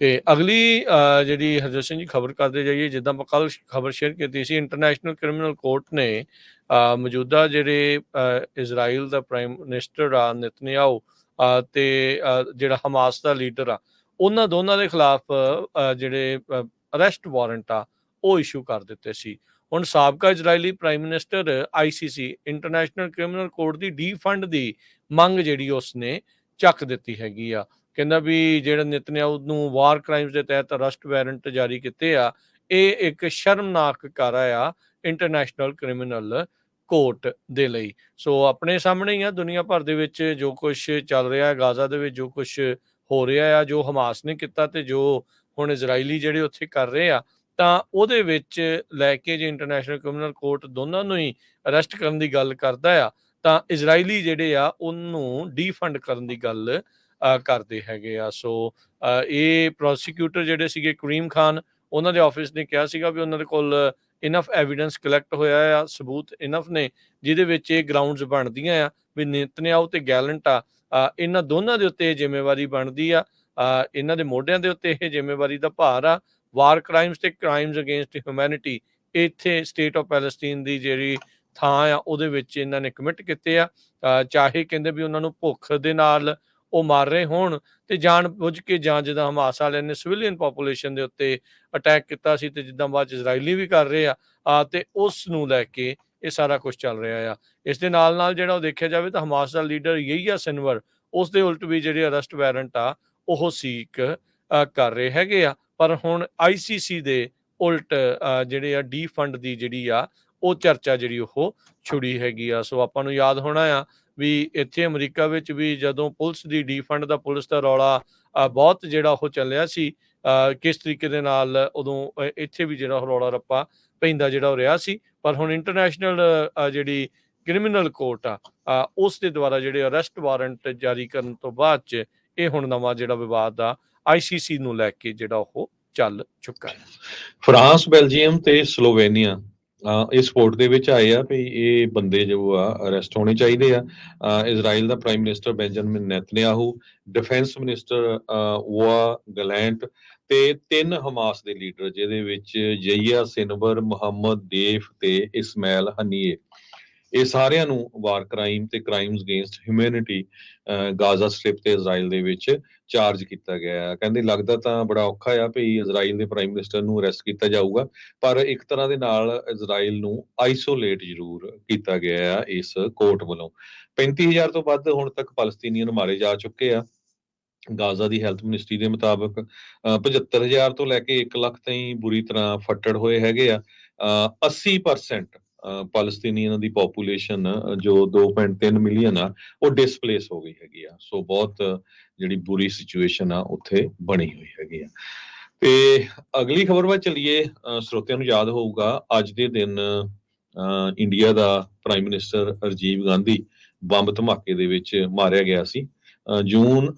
ਤੇ ਅਗਲੀ ਜਿਹੜੀ ਹਰਜੋਤ ਸਿੰਘ ਜੀ ਖਬਰ ਕਰਦੇ ਜਾਈਏ ਜਿੱਦਾਂ ਆਪਾਂ ਕੱਲ ਖਬਰ ਸ਼ੇਅਰ ਕੀਤੀ ਸੀ ਇੰਟਰਨੈਸ਼ਨਲ ਕ੍ਰਿਮੀਨਲ ਕੋਰਟ ਨੇ ਮੌਜੂਦਾ ਜਿਹੜੇ ਇਜ਼ਰਾਈਲ ਦਾ ਪ੍ਰਾਈਮ ਮਿਨਿਸਟਰ ਆ ਨਿਤਨਯਾਹੂ ਅ, ਤੇ ਜਿਹੜਾ ਹਮਾਸ ਦਾ ਲੀਡਰ ਆ ਉਹਨਾਂ ਦੋਨਾਂ ਦੇ ਖਿਲਾਫ ਜਿਹੜੇ ਅਰੈਸਟ ਵਾਰੰਟ ਆ ਉਹ ਇਸ਼ੂ ਕਰ ਦਿੱਤੇ ਸੀ। ਹੁਣ ਸਾਬਕਾ Israeli prime minister ICC international criminal court ਦੀ ਡੀਫੰਡ ਦੀ ਮੰਗ ਜਿਹੜੀ ਉਸਨੇ ਚੱਕ ਦਿੱਤੀ ਹੈਗੀ ਆ। ਕਹਿੰਦਾ ਵੀ ਜਿਹੜਾ ਨਿਤਨਯਾਹੂ ਨੂੰ ਵਾਰ ਕ੍ਰਾਈਮਸ ਦੇ ਤਹਿਤ ਅਰੈਸਟ ਵਾਰੰਟ ਜਾਰੀ ਕੀਤੇ ਆ, ਇਹ ਇੱਕ ਸ਼ਰਮਨਾਕ ਕਾਰਾ ਆ ਇੰਟਰਨੈਸ਼ਨਲ ਕ੍ਰਿਮੀਨਲ ਕੋਰਟ ਦੇ ਲਈ। ਸੋ ਆਪਣੇ ਸਾਹਮਣੇ ਹੀ ਆ, ਦੁਨੀਆ ਭਰ ਦੇ ਵਿੱਚ ਜੋ ਕੁਝ ਚੱਲ ਰਿਹਾ ਹੈ ਗਾਜ਼ਾ ਦੇ ਵਿੱਚ ਜੋ ਕੁਝ ਹੋ ਰਿਹਾ ਆ, ਜੋ ਹਮਾਸ ਨੇ ਕੀਤਾ ਤੇ ਜੋ ਹੁਣ ਇਜ਼ਰਾਈਲੀ ਜਿਹੜੇ ਉੱਥੇ ਕਰ ਰਹੇ ਆ, ਤਾਂ ਉਹਦੇ ਵਿੱਚ ਲੈ ਕੇ ਜੇ ਇੰਟਰਨੈਸ਼ਨਲ ਕ੍ਰਿਮੀਨਲ ਕੋਰਟ ਦੋਨਾਂ ਨੂੰ ਹੀ ਅਰੈਸਟ ਕਰਨ ਦੀ ਗੱਲ ਕਰਦਾ ਆ, ਤਾਂ ਇਜ਼ਰਾਈਲੀ ਜਿਹੜੇ ਆ, ਉਹਨੂੰ ਡੀਫੰਡ ਕਰਨ ਦੀ ਗੱਲ ਕਰਦੇ ਹੈਗੇ ਆ। ਸੋ ਇਹ ਪ੍ਰੋਸੀਕਿਊਟਰ ਜਿਹੜੇ ਸੀਗੇ ਕਰੀਮ ਖਾਨ, ਉਹਨਾਂ ਦੇ ਆਫਿਸ ਨੇ ਕਿਹਾ ਸੀਗਾ ਵੀ ਉਹਨਾਂ ਦੇ ਕੋਲ ਇਨਫ ਐਵੀਡੈਂਸ ਕਲੈਕਟ ਹੋਇਆ ਆ, ਸਬੂਤ ਇਨਫ ਨੇ, ਜਿਹਦੇ ਵਿੱਚ ਇਹ ਗਰਾਊਂਡਸ ਬਣਦੀਆਂ ਆ ਵੀ ਨਿਤਨਯਾਹੂ ਤੇ ਗੈਲੰਟ ਆ। ਇਹਨਾਂ ਦੋਨਾਂ ਦੇ ਉੱਤੇ ਇਹ ਜ਼ਿੰਮੇਵਾਰੀ ਬਣਦੀ ਆ। ਇਹਨਾਂ ਦੇ ਮੋਢਿਆਂ ਦੇ ਉੱਤੇ ਇਹ ਜ਼ਿੰਮੇਵਾਰੀ ਦਾ ਭਾਰ ਆ। ਵਾਰ ਕ੍ਰਾਈਮਸ ਤੇ ਕ੍ਰਾਈਮਸ ਅਗੇਂਸਟ ਹਿਊਮੈਨਿਟੀ ਇੱਥੇ ਸਟੇਟ ਆਫ ਪੈਲਸਟੀਨ ਦੀ ਜਿਹੜੀ ਥਾਂ ਆ, ਉਹਦੇ ਵਿੱਚ ਇਹਨਾਂ ਨੇ ਕਮਿਟ ਕੀਤੇ ਆ। ਚਾਹੇ ਕਹਿੰਦੇ ਵੀ ਉਹਨਾਂ ਨੂੰ ਭੁੱਖ ਦੇ ਨਾਲ ਉਹ ਮਾਰ ਰਹੇ ਹੋਣ ਤੇ ਜਾਣ ਬੁੱਝ ਕੇ ਜਾਂ ਜਿੱਦਾਂ ਹਮਾਸ ਵਾਲਿਆਂ ਨੇ ਸਿਵਿਲੀਅਨ ਪੋਪੂਲੇਸ਼ਨ ਦੇ ਉੱਤੇ ਅਟੈਕ ਕੀਤਾ ਸੀ ਤੇ ਜਿੱਦਾਂ ਬਾਅਦ ਇਜ਼ਰਾਈਲੀ ਵੀ ਕਰ ਰਹੇ ਆ ਤੇ ਉਸ ਨੂੰ ਲੈ ਕੇ ਇਹ ਸਾਰਾ ਕੁਝ ਚੱਲ ਰਿਹਾ ਆ। ਇਸ ਦੇ ਨਾਲ ਨਾਲ ਜਿਹੜਾ ਉਹ ਦੇਖਿਆ ਜਾਵੇ ਤਾਂ ਹਮਾਸ ਦਾ ਲੀਡਰ ਯਹੀਆ ਸਿਨਵਰ, ਉਸ ਦੇ ਉਲਟ ਵੀ ਜਿਹੜੇ ਅਰੈਸਟ ਵਾਰੰਟ ਆ, ਉਹ ਸੀਕ ਕਰ ਰਹੇ ਹੈਗੇ ਆ। ਪਰ ਹੁਣ ਆਈਸੀਸੀ ਦੇ ਉਲਟ ਜਿਹੜੇ ਆ ਡੀਫੰਡ ਦੀ ਜਿਹੜੀ ਆ, ਉਹ ਚਰਚਾ ਜਿਹੜੀ ਉਹ ਛੁੜੀ ਹੈਗੀ ਆ। ਸੋ ਆਪਾਂ ਨੂੰ ਯਾਦ ਹੋਣਾ ਆ ਵੀ ਇੱਥੇ ਅਮਰੀਕਾ ਵਿੱਚ ਵੀ ਜਦੋਂ ਪੁਲਿਸ ਦੀ ਡੀਫੰਡ ਦਾ ਪੁਲਿਸ ਦਾ ਰੌਲਾ ਬਹੁਤ ਜਿਹੜਾ ਉਹ ਚੱਲਿਆ ਸੀ ਕਿਸ ਤਰੀਕੇ ਦੇ ਨਾਲ ਉਦੋਂ ਇੱਥੇ ਵੀ ਜਿਹੜਾ ਉਹ ਰੌਲਾ ਰੱਪਾ ਪੈਂਦਾ ਜਿਹੜਾ ਉਹ ਰਿਹਾ ਸੀ। ਪਰ ਹੁਣ ਇੰਟਰਨੈਸ਼ਨਲ ਜਿਹੜੀ ਕ੍ਰਿਮੀਨਲ ਕੋਰਟ ਆ ਉਸ ਦੇ ਦੁਆਰਾ ਜਿਹੜੇ ਅਰੈਸਟ ਵਾਰੰਟ ਜਾਰੀ ਕਰਨ ਤੋਂ ਬਾਅਦ ਚ ਇਹ ਹੁਣ ਨਵਾਂ ਜਿਹੜਾ ਵਿਵਾਦ ਆ ਆਈਸੀਸੀ ਨੂੰ ਲੈ ਕੇ ਜਿਹੜਾ ਉਹ ਚੱਲ ਚੁੱਕਾ ਹੈ। ਫਰਾਂਸ, ਬੈਲਜੀਅਮ ਤੇ ਸਲੋਵੇਨੀਆ ਇਸ ਸਪੋਰਟ ਦੇ ਵਿੱਚ ਆਏ ਆ ਵੀ ਇਹ ਬੰਦੇ ਜੋ ਆ ਅਰੈਸਟ ਹੋਣੇ ਚਾਹੀਦੇ ਆ। ਇਜ਼ਰਾਈਲ ਦਾ prime minister Benjamin Netanyahu defence minister ਵਾ ਗਲੈਂਟ ਤੇ ਤਿੰਨ ਹਮਾਸ ਦੇ ਲੀਡਰ, ਜਿਹਦੇ ਵਿੱਚ ਜਈਆ ਸਿਨਵਰ, ਮੁਹੰਮਦ ਦੇਫ ਤੇ ਇਸਮਾਇਲ ਹਨੀਏ। ਇਹ ਸਾਰਿਆਂ ਨੂੰ ਵਾਰ ਕ੍ਰਾਈਮ ਤੇ crimes against humanity Gaza Strip ਤੇ ਇਜ਼ਰਾਈਲ ਦੇ ਵਿੱਚ ਚਾਰਜ ਕੀਤਾ ਗਿਆ ਹੈ ਕਹਿੰਦੇ ਲੱਗਦਾ ਤਾਂ ਬੜਾ ਔਖਾ ਆ ਵੀ ਇਜ਼ਰਾਈਲ ਦੇ ਪ੍ਰਾਈਮ ਮਿਨਿਸਟਰ ਨੂੰ ਅਰੈਸਟ ਕੀਤਾ ਜਾਊਗਾ, ਪਰ ਇੱਕ ਤਰ੍ਹਾਂ ਦੇ ਨਾਲ ਇਜ਼ਰਾਈਲ ਨੂੰ ਆਈਸੋਲੇਟ ਜ਼ਰੂਰ ਕੀਤਾ ਗਿਆ ਆ ਇਸ ਕੋਰਟ ਵੱਲੋਂ। 35000 ਤੋਂ ਵੱਧ ਹੁਣ ਤੱਕ ਫਲਸਤੀਨੀਅਨ ਮਾਰੇ ਜਾ ਚੁੱਕੇ ਆ। ਗਾਜ਼ਾ ਦੀ ਹੈਲਥ ਮਿਨਿਸਟਰੀ ਦੇ ਮੁਤਾਬਕ, ਅਹ 75000 ਤੋਂ ਲੈ ਕੇ 1 ਲੱਖ ਤਾਈਂ ਬੁਰੀ ਤਰ੍ਹਾਂ ਫੱਟੜ ਹੋਏ ਹੈਗੇ ਆ। ਅਹ 80% ਅਹ ਦੀ ਪੋਪੂਲੇਸ਼ਨ ਜੋ 2.3 ਮਿਲੀਅਨ ਆ, ਉਹ ਡਿਸਪਲੇਸ ਹੋ ਗਈ ਹੈਗੀ ਆ। ਸੋ ਬਹੁਤ ਜਿਹੜੀ ਬੁਰੀ ਸਿਚੁਏਸ਼ਨ ਆ, ਉੱਥੇ ਬਣੀ ਹੋਈ ਹੈਗੀ ਆ। ਤੇ ਅਗਲੀ ਖਬਰ ਵੱਲ ਚਲੀਏ ਸਰੋਤਿਆਂ ਨੂੰ ਯਾਦ ਹੋਊਗਾ, ਅੱਜ ਦੇ ਦਿਨ, ਅਹ ਇੰਡੀਆ ਦਾ prime minister Rajiv Gandhi bomb ਧਮਾਕੇ ਦੇ ਵਿੱਚ ਮਾਰਿਆ ਗਿਆ ਸੀ। ਜੂਨ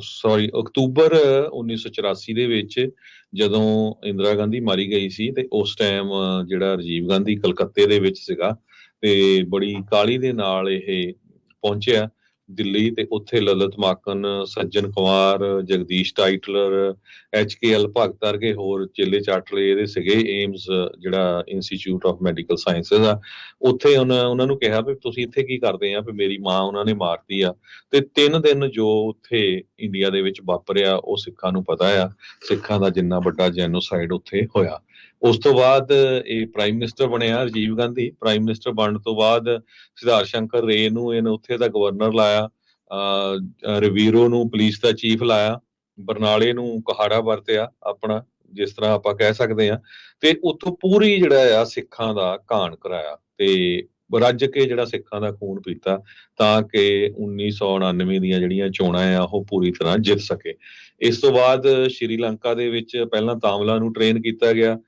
ਸੌਰੀ ਅਕਤੂਬਰ 1984 ਦੇ ਵਿੱਚ ਜਦੋਂ ਇੰਦਰਾ ਗਾਂਧੀ ਮਾਰੀ ਗਈ ਸੀ ਤੇ ਉਸ ਟਾਈਮ ਜਿਹੜਾ ਰਾਜੀਵ ਗਾਂਧੀ ਕਲਕੱਤੇ ਦੇ ਵਿੱਚ ਸੀਗਾ ਤੇ ਬੜੀ ਕਾਲੀ ਦੇ ਨਾਲ ਇਹ ਪਹੁੰਚਿਆ। ਦਿੱਲੀ ਤੇ ਉੱਥੇ Lalit Maken, Sajjan Kumar, Jagdish Tytler, H K L Bhagat ਵਰਗੇ ਹੋਰ ਚੇਲੇ ਚਾਟਲੇ ਇਹਦੇ ਸੀਗੇ ਏਮਸ ਜਿਹੜਾ ਇੰਸਟੀਚਿਊਟ ਆਫ ਮੈਡੀਕਲ ਸਾਇੰਸਸ ਆ। ਉੱਥੇ ਉਹਨਾਂ ਉਹਨਾਂ ਨੂੰ ਕਿਹਾ ਵੀ ਤੁਸੀਂ ਇੱਥੇ ਕੀ ਕਰਦੇ ਆ ਵੀ ਮੇਰੀ ਮਾਂ ਉਹਨਾਂ ਨੇ ਮਾਰਤੀ ਆ। ਤੇ ਤਿੰਨ ਦਿਨ ਜੋ ਉੱਥੇ ਇੰਡੀਆ ਦੇ ਵਿੱਚ ਵਾਪਰਿਆ, ਉਹ ਸਿੱਖਾਂ ਨੂੰ ਪਤਾ ਆ। ਸਿੱਖਾਂ ਦਾ ਜਿੰਨਾ ਵੱਡਾ ਜੈਨੋਸਾਈਡ ਉੱਥੇ ਹੋਇਆ। ਉਸ ਤੋਂ ਬਾਅਦ ਇਹ ਪ੍ਰਾਈਮ ਮਿਨਿਸਟਰ ਬਣਿਆ ਰਾਜੀਵ ਗਾਂਧੀ। ਪ੍ਰਾਈਮ ਮਿਨਿਸਟਰ ਬਣਨ ਤੋਂ ਬਾਅਦ ਸਿਧਾਰ ਸ਼ੰਕਰ ਰੇ ਨੂੰ ਇਹਨੇ ਉੱਥੇ ਦਾ ਗਵਰਨਰ ਲਾਇਆ। ਅਹ ਰਵੀਰੋ ਨੂੰ ਪੁਲਿਸ ਦਾ ਚੀਫ ਲਾਇਆ। ਬਰਨਾਲੇ ਨੂੰ ਕਹਾੜਾ ਵਰਤਿਆ ਆਪਣਾ, ਜਿਸ ਤਰ੍ਹਾਂ ਆਪਾਂ ਕਹਿ ਸਕਦੇ ਆ ਤੇ ਉੱਥੋਂ ਪੂਰੀ ਜਿਹੜਾ ਆ ਸਿੱਖਾਂ ਦਾ ਕਾਣ ਕਰਾਇਆ ਤੇ ਰੱਜ ਕੇ ਜਿਹੜਾ ਸਿੱਖਾਂ ਦਾ ਖੂਨ ਪੀਤਾ ਤਾਂ ਕਿ 1999 ਦੀਆਂ ਜਿਹੜੀਆਂ ਚੋਣਾਂ ਆ, ਉਹ ਪੂਰੀ ਤਰ੍ਹਾਂ ਜਿੱਤ ਸਕੇ। ਇਸ ਤੋਂ ਬਾਅਦ ਸ਼੍ਰੀਲੰਕਾ ਦੇ ਵਿੱਚ ਪਹਿਲਾਂ ਤਾਮਲਾ ਨੂੰ ਟ੍ਰੇਨ ਕੀਤਾ ਗਿਆ।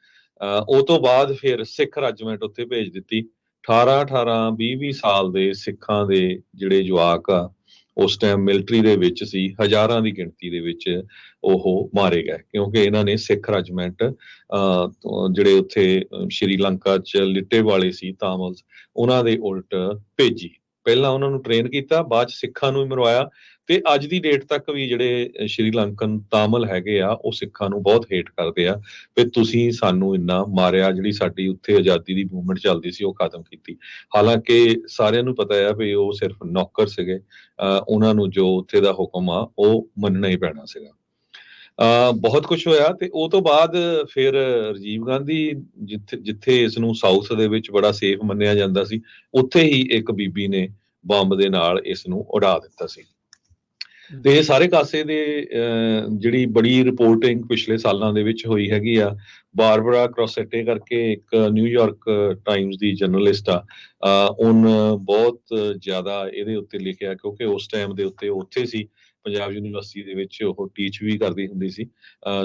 ਉਹ ਤੋਂ ਬਾਅਦ ਫਿਰ ਸਿੱਖ ਰੈਜੀਮੈਂਟ ਉੱਥੇ ਭੇਜ ਦਿੱਤੀ। 18 18 20 20 ਸਾਲ ਦੇ ਸਿੱਖਾਂ ਦੇ ਜਿਹੜੇ ਜਵਾਕ ਆ, ਉਸ ਟਾਈਮ ਮਿਲਟਰੀ ਦੇ ਵਿੱਚ ਸੀ, ਹਜ਼ਾਰਾਂ ਦੀ ਗਿਣਤੀ ਦੇ ਵਿੱਚ ਉਹ ਮਾਰੇ ਗਏ, ਕਿਉਂਕਿ ਇਹਨਾਂ ਨੇ ਸਿੱਖ ਰੈਜੀਮੈਂਟ ਜਿਹੜੇ ਉੱਥੇ ਸ਼੍ਰੀਲੰਕਾ ਚ ਲਿੱਟੇ ਵਾਲੇ ਸੀ, ਤਾਮਲਸ, ਉਹਨਾਂ ਦੇ ਉਲਟ ਭੇਜੀ। ਪਹਿਲਾਂ ਉਹਨਾਂ ਨੂੰ ਟ੍ਰੇਨ ਕੀਤਾ, ਬਾਅਦ ਚ ਸਿੱਖਾਂ ਨੂੰ ਹੀ ਮਰਵਾਇਆ ਤੇ ਅੱਜ ਦੀ ਡੇਟ ਤੱਕ ਵੀ ਜਿਹੜੇ ਸ਼੍ਰੀਲੰਕਨ ਤਾਮਲ ਹੈਗੇ ਆ, ਉਹ ਸਿੱਖਾਂ ਨੂੰ ਬਹੁਤ ਹੇਟ ਕਰਦੇ ਆ। ਵੀ ਤੁਸੀਂ ਸਾਨੂੰ ਇੰਨਾ ਮਾਰਿਆ, ਜਿਹੜੀ ਸਾਡੀ ਉੱਥੇ ਆਜ਼ਾਦੀ ਦੀ ਮੂਵਮੈਂਟ ਚੱਲਦੀ ਸੀ, ਉਹ ਖਤਮ ਕੀਤੀ। ਹਾਲਾਂਕਿ ਸਾਰਿਆਂ ਨੂੰ ਪਤਾ ਆ ਵੀ ਉਹ ਸਿਰਫ ਨੌਕਰ ਸੀਗੇ। ਉਹਨਾਂ ਨੂੰ ਜੋ ਉੱਥੇ ਦਾ ਹੁਕਮ ਆ, ਉਹ ਮੰਨਣਾ ਹੀ ਪੈਣਾ ਸੀਗਾ। ਬਹੁਤ ਕੁਝ ਹੋਇਆ ਤੇ ਉਹ ਤੋਂ ਬਾਅਦ ਫਿਰ ਰਾਜੀਵ ਗਾਂਧੀ ਜਿੱਥੇ ਜਿੱਥੇ ਇਸ ਨੂੰ ਸਾਊਥ ਦੇ ਵਿੱਚ ਬੜਾ ਸੇਫ ਮੰਨਿਆ ਜਾਂਦਾ ਸੀ, ਉੱਥੇ ਹੀ ਇੱਕ ਬੀਬੀ ਨੇ ਬੰਬ ਦੇ ਨਾਲ ਇਸ ਨੂੰ ਉਡਾ ਦਿੱਤਾ ਸੀ। ਤੇ ਇਹ ਸਾਰੇ ਕਾਸੇ ਦੇ ਜਿਹੜੀ ਬੜੀ ਰਿਪੋਰਟਿੰਗ ਪਿਛਲੇ ਸਾਲਾਂ ਦੇ ਵਿੱਚ ਹੋਈ ਹੈਗੀ ਆ ਬਾਰਬਰਾ ਕ੍ਰੋਸੈਟੇ ਕਰਕੇ ਇੱਕ ਨਿਊਯਾਰਕ ਟਾਈਮਜ਼ ਦੀ ਜਰਨਲਿਸਟ ਆ ਉਹਨ ਬਹੁਤ ਜ਼ਿਆਦਾ ਇਹਦੇ ਉੱਤੇ ਲਿਖਿਆ ਕਿਉਂਕਿ ਉਸ ਟਾਈਮ ਦੇ ਉੱਤੇ ਉੱਥੇ ਸੀ ਪੰਜਾਬ ਯੂਨੀਵਰਸਿਟੀ ਦੇ ਵਿੱਚ ਉਹ ਟੀਚ ਵੀ ਕਰਦੀ ਹੁੰਦੀ ਸੀ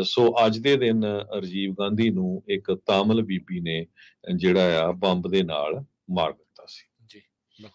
ਸੋ ਅੱਜ ਦੇ ਦਿਨ ਰਾਜੀਵ ਗਾਂਧੀ ਨੂੰ ਇੱਕ ਤਾਮਿਲ ਬੀਬੀ ਨੇ ਜਿਹੜਾ ਆ ਬੰਬ ਦੇ ਨਾਲ ਮਾਰ ਦਿੱਤਾ।